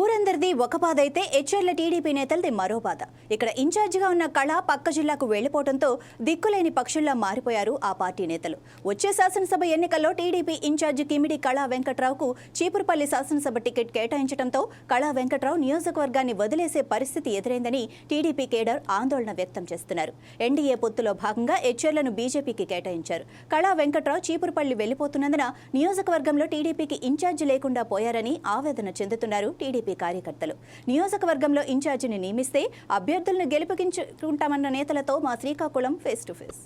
ఊరందరిది ఒక బాధ అయితే హెచ్ఆర్ల టీడీపీ నేతలది మరో బాధ. ఇక్కడ ఇన్ఛార్జిగా ఉన్న కళ పక్క జిల్లాకు వెళ్ళిపోవడంతో దిక్కులేని పక్షుల్లా మారిపోయారు ఆ పార్టీ నేతలు. వచ్చే శాసనసభ ఎన్నికల్లో టీడీపీ ఇన్ఛార్జి కిమిడి కళా వెంకట్రావుకు చీపురుపల్లి శాసనసభ టికెట్ కేటాయించడంతో కళా వెంకట్రావు నియోజకవర్గాన్ని వదిలేసే పరిస్థితి ఎదురైందని టీడీపీ కేడర్ ఆందోళన వ్యక్తం చేస్తున్నారు. ఎన్డీఏ పొత్తులో భాగంగా హెచ్ఆర్లను బీజేపీకి కేటాయించారు. కళా వెంకట్రావు చీపురుపల్లి వెళ్ళిపోతున్నందున నియోజకవర్గంలో టీడీపీకి ఇన్ఛార్జి లేకుండా పోయారని ఆవేదన చెందుతున్నారు టీడీపీ కార్యకర్తలు. నియోజకవర్గంలో ఇన్ఛార్జిని నియమిస్తే అభ్యర్థులను గెలిపించుకుంటామన్న నేతలతో మా శ్రీకాకుళం ఫేస్ టు ఫేస్.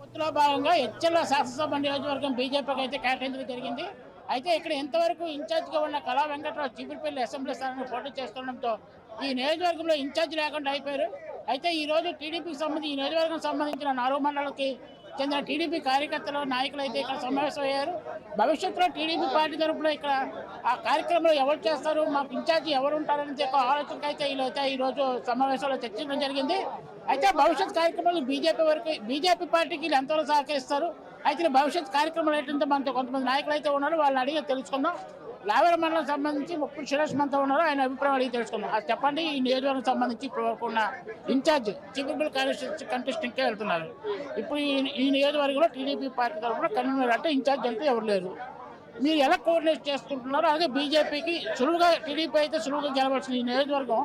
పొత్తులో భాగంగా హెచ్చర్ల శాసనసభ నియోజకవర్గం బీజేపీకి అయితే కేటాయించడం జరిగింది. అయితే ఇక్కడ ఇంతవరకు ఇన్ఛార్జ్గా ఉన్న కళా వెంకట్రావు చీపురుపల్లి అసెంబ్లీ స్థానంలో పోటీ చేస్తుండడంతో ఈ నియోజకవర్గంలో ఇన్ఛార్జ్ లేకుండా అయిపోయారు. అయితే ఈ రోజు టీడీపీకి సంబంధించి ఈ నియోజకవర్గం సంబంధించిన నాలుగు మండలాలకి చెందిన టీడీపీ కార్యకర్తలు నాయకులు అయితే ఇక్కడ సమావేశమయ్యారు. భవిష్యత్తులో టీడీపీ పార్టీ తరఫున ఇక్కడ ఆ కార్యక్రమంలో ఎవరు చేస్తారు మాకు ఇన్ఛార్జి ఎవరు ఉంటారని చెప్పి ఆలోచనకి అయితే వీళ్ళైతే ఈ రోజు సమావేశంలో చర్చించడం జరిగింది. అయితే భవిష్యత్ కార్యక్రమాలు బీజేపీ వరకు బీజేపీ పార్టీకి వీళ్ళు ఎంతవరకు సహకరిస్తారు? అయితే భవిష్యత్ కార్యక్రమాలు ఏంటంటే మనతో కొంతమంది నాయకులు అయితే ఉన్నారు వాళ్ళని అడిగి తెలుసుకుందాం. లావేర మండలం సంబంధించి ముప్పై సురేష్ ఉన్నారో ఉన్నారు ఆయన అభిప్రాయం అడిగి తెలుసుకుందాం. అది చెప్పండి ఈ నియోజకవర్గం సంబంధించి ఇప్పుడు వరకు ఉన్న ఇన్ఛార్జ్ చిగురుబుల్ కంటెస్టింగ్కే వెళ్తున్నారు. ఇప్పుడు ఈ ఈ నియోజకవర్గంలో టీడీపీ పార్టీ తరఫున కన్వీనర్ అంటే ఇన్ఛార్జ్ అంటే ఎవరు లేరు. మీరు ఎలా కోఆర్డినేట్ చేసుకుంటున్నారో అదే బీజేపీకి సులువుగా టీడీపీ అయితే సులువుగా గెలవాల్సిన ఈ నియోజకవర్గం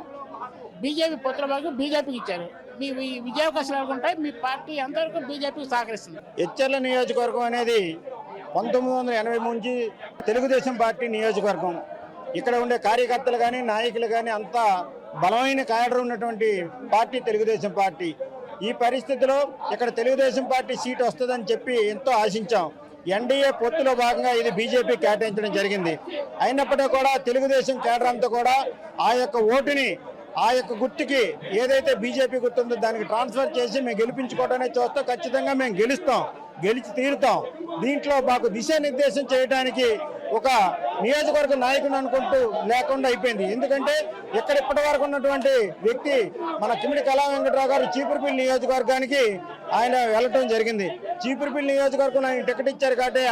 బీజేపీ పుత్ర భాగం బీజేపీకి ఇచ్చారు. మీ విజయావకాశాలు ఉంటాయి మీ పార్టీ ఎంతవరకు బీజేపీకి సహకరిస్తుంది. హెచ్చర్ల నియోజకవర్గం అనేది పంతొమ్మిది వందల ఎనభై నుంచి తెలుగుదేశం పార్టీ నియోజకవర్గం. ఇక్కడ ఉండే కార్యకర్తలు కానీ నాయకులు కానీ అంతా బలమైన కేడర్ ఉన్నటువంటి పార్టీ తెలుగుదేశం పార్టీ. ఈ పరిస్థితిలో ఇక్కడ తెలుగుదేశం పార్టీ సీట్ వస్తుందని చెప్పి ఎంతో ఆశించాం. ఎన్డీఏ పొత్తులో భాగంగా ఇది బీజేపీ కేటాయించడం జరిగింది. అయినప్పటికీ కూడా తెలుగుదేశం కేడర్ అంతా కూడా ఆ యొక్క ఓటుని ఆ యొక్క గుర్తుకి ఏదైతే బీజేపీ గుర్తుందో దానికి ట్రాన్స్ఫర్ చేసి మేము గెలిపించుకోవడానికి చూస్తాం. ఖచ్చితంగా మేము గెలుస్తాం. గెలిచి తీరుతాం. దీంట్లో మాకు దిశానిర్దేశం చేయడానికి ఒక నియోజకవర్గ నాయకుని అనుకుంటూ లేకుండా అయిపోయింది. ఎందుకంటే ఇక్కడ ఇప్పటి వరకు ఉన్నటువంటి వ్యక్తి మన కిమిడి కళా వెంకట్రావు గారు చీపురుపల్లి నియోజకవర్గానికి ఆయన వెళ్ళటం జరిగింది. చీపురుపల్లి నియోజకవర్గం ఆయన టికెట్ ఇచ్చారు కాబట్టి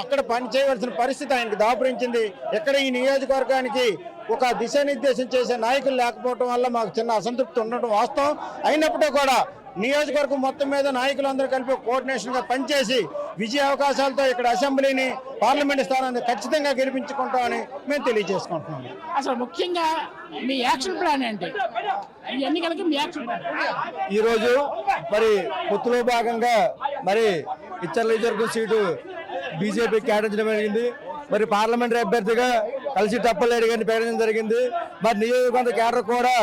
అక్కడ పని చేయవలసిన పరిస్థితి ఆయనకు దాపురించింది. ఇక్కడ ఈ నియోజకవర్గానికి ఒక దిశానిర్దేశం చేసే నాయకులు లేకపోవడం వల్ల మాకు చిన్న అసంతృప్తి ఉండటం వాస్తవం. అయినప్పుడే కూడా నియోజకవర్గం మొత్తం మీద నాయకులందరూ కలిపి కోఆర్డినేషన్గా పనిచేసి విజయ అవకాశాలతో ఇక్కడ అసెంబ్లీని పార్లమెంట్ స్థానాన్ని ఖచ్చితంగా గెలిపించుకుంటామని మేము తెలియజేసుకుంటున్నాం. అసలు ముఖ్యంగా మీ యాక్షన్ ప్లాన్ ఏంటి? ఈ ఎన్నికలకి మీ యాక్షన్ ఈరోజు మరి పొత్తులో భాగంగా మరి ఇచ్చర్ల నియోజకవర్గం సీటు బీజేపీ కేటాయించడం జరిగింది. మరి పార్లమెంటరీ అభ్యర్థిగా కలిసి టప్పలేడు గారిని ప్రకటించడం జరిగింది. మరి నియోజకవర్గ కేడర్ కూడా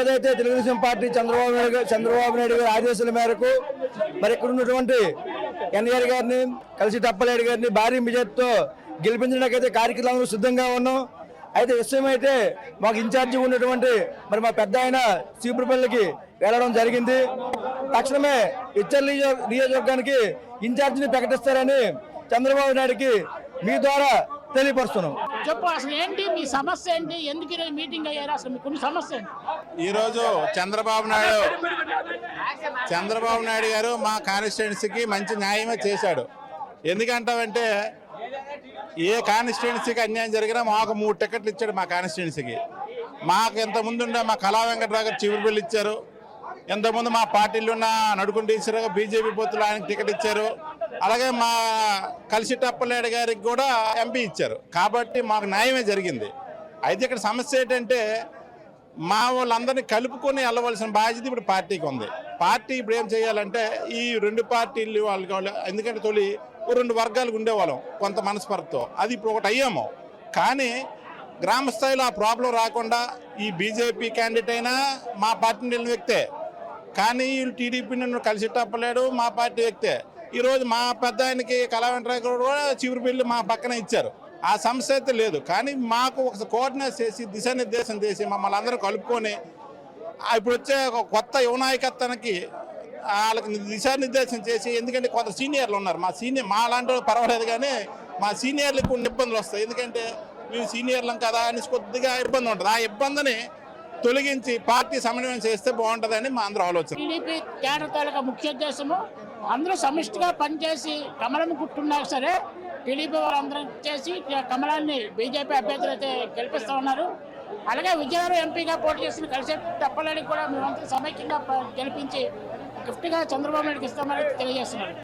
ఏదైతే తెలుగుదేశం పార్టీ చంద్రబాబు నాయుడు చంద్రబాబు నాయుడు గారి ఆదేశాల మేరకు మరి ఇక్కడ ఉన్నటువంటి ఎన్ఆర్ గారిని కలిసి తప్పలేడు గారిని భారీ మెజార్టీతో గెలిపించడానికైతే కార్యక్రమాలు సిద్ధంగా ఉన్నాం. అయితే విషయం అయితే మాకు ఇన్ఛార్జి ఉన్నటువంటి మరి మా పెద్ద ఆయన సీపురపల్లికి వెళ్ళడం జరిగింది. తక్షణమే ఇచ్చర్ నియోజకవర్గానికి ఇన్ఛార్జిని ప్రకటిస్తారని చంద్రబాబు నాయుడుకి మీ ద్వారా తెలియపరుస్తున్నాం. చెప్పు అసలు ఏంటి? మీ సమస్య ఏంటి? ఎందుకు ఈరోజు మీటింగ్ అయ్యారు? అసలు మీకు సమస్య ఏంటి? ఈరోజు చంద్రబాబు నాయుడు చంద్రబాబు నాయుడు గారు మా కాన్స్టిట్యున్సీకి మంచి న్యాయమే చేశాడు. ఎందుకంటావంటే ఏ కాన్స్టిట్యున్సీకి అన్యాయం జరిగినా మాకు మూడు టికెట్లు ఇచ్చాడు మా కాన్స్టిట్యున్సీకి మాకు ఇంతకుముందు ఉండే మా కళా వెంకటరావు గారు చివరిపల్లి ఇచ్చారు. ఇంతకుముందు మా పార్టీలో ఉన్న నడుకుంటూ ఇచ్చారు బీజేపీ పొత్తులు ఆయనకు టికెట్ ఇచ్చారు. అలాగే మా కలిసి టప్పలేడు గారికి కూడా ఎంపీ ఇచ్చారు. కాబట్టి మాకు న్యాయమే జరిగింది. అయితే ఇక్కడ సమస్య ఏంటంటే మా వాళ్ళందరినీ కలుపుకొని వెళ్ళవలసిన బాధ్యత ఇప్పుడు పార్టీకి ఉంది. పార్టీ ఇప్పుడు ఏం చేయాలంటే ఈ రెండు పార్టీలు వాళ్ళకి వాళ్ళు ఎందుకంటే తొలి రెండు వర్గాలకు ఉండేవాళ్ళం కొంత మనస్పర్ధతో. అది ఇప్పుడు ఒకటి అయ్యాము. కానీ గ్రామ స్థాయిలో ఆ ప్రాబ్లం రాకుండా ఈ బీజేపీ క్యాండిడేట్ అయినా మా పార్టీ వెళ్ళిన వ్యక్తే. కానీ వీళ్ళు టీడీపీ నన్ను కలిసి తప్పలేడు మా పార్టీ వ్యక్తే. ఈరోజు మా పెద్ద ఆయనకి కళా వెంకటరావు గారు కూడా చివరిపల్లి మా పక్కన ఇచ్చారు. ఆ సమస్య అయితే లేదు. కానీ మాకు ఒక కోఆర్డినేట్ చేసి దిశానిర్దేశం చేసి మమ్మల్ని అందరూ కలుపుకొని ఇప్పుడు వచ్చే ఒక కొత్త యువనాయకత్వానికి వాళ్ళకి దిశానిర్దేశం చేసి ఎందుకంటే కొంత సీనియర్లు ఉన్నారు. మా సీనియర్ మా లాంటి పర్వాలేదు కానీ మా సీనియర్లకు కొన్ని ఇబ్బందులు వస్తాయి. ఎందుకంటే మేము సీనియర్లం కదా అని కొద్దిగా ఇబ్బంది ఉంటుంది. ఆ ఇబ్బందిని తొలగించి పార్టీ సమన్వయం చేస్తే బాగుంటుందని మా అందరూ ఆలోచన. టీడీపీ కేంద్ర తాలూకా ముఖ్య ఉద్దేశము అందరూ సమిష్టిగా పనిచేసి కమలం కుట్టున్నా సరే టీడీపీ వాళ్ళందరం చేసి కమలాన్ని బీజేపీ అభ్యర్థులు అయితే గెలిపిస్తూ ఉన్నారు. అలాగే విజయనగరం ఎంపీగా పోటీ చేసిన కలిసే తప్పలేని కూడా మేమంతా సమైక్యంగా గెలిపించి గిఫ్ట్గా చంద్రబాబు నాయుడుకి ఇస్తామని తెలియజేస్తున్నారు.